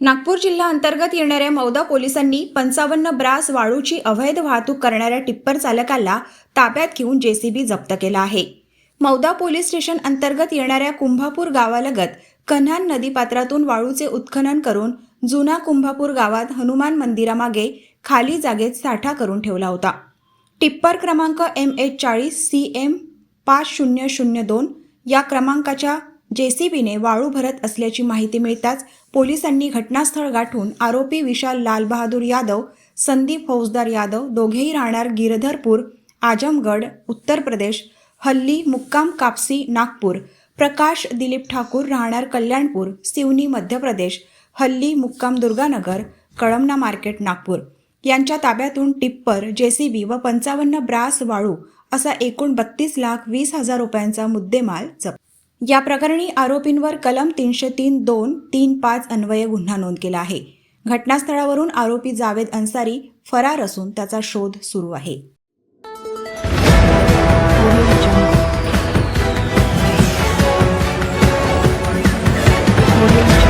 नागपूर जिल्हा अंतर्गत येणाऱ्या मौदा पोलिसांनी पंचावन्न ब्रास वाळूची अवैध वाहतूक करणाऱ्या टिप्पर चालकाला ताब्यात घेऊन जेसीबी जप्त केला आहे. मौदा पोलीस स्टेशन अंतर्गत येणाऱ्या कुंभापूर गावालगत कन्हान नदीपात्रातून वाळूचे उत्खनन करून जुना कुंभापूर गावात हनुमान मंदिरामागे खाली जागेत साठा करून ठेवला होता. टिप्पर क्रमांक एम एच चाळीस सी एम पाच शून्य शून्य दोन या क्रमांकाच्या जेसीबीने वाळू भरत असल्याची माहिती मिळताच पोलिसांनी घटनास्थळ गाठून आरोपी विशाल लालबहादूर यादव संदीप फौजदार यादव दोघेही राहणार गिरधरपूर आजमगड उत्तर प्रदेश हल्ली मुक्काम कापसी नागपूर प्रकाश दिलीप ठाकूर राहणार कल्याणपूर सिवनी मध्य प्रदेश हल्ली मुक्काम दुर्गानगर कळमना मार्केट नागपूर. यांच्या ताब्यातून टिप्पर जेसीबी व पंचावन्न ब्रास वाळू असा एकूण बत्तीस लाख वीस हजार रुपयांचा मुद्देमाल जप्त. या प्रकरणी आरोपींवर कलम तीनशे तीन दोन तीन पाच अन्वये गुन्हा नोंद केला आहे. घटनास्थळावरून आरोपी जावेद अन्सारी फरार असून त्याचा शोध सुरू आहे. Audio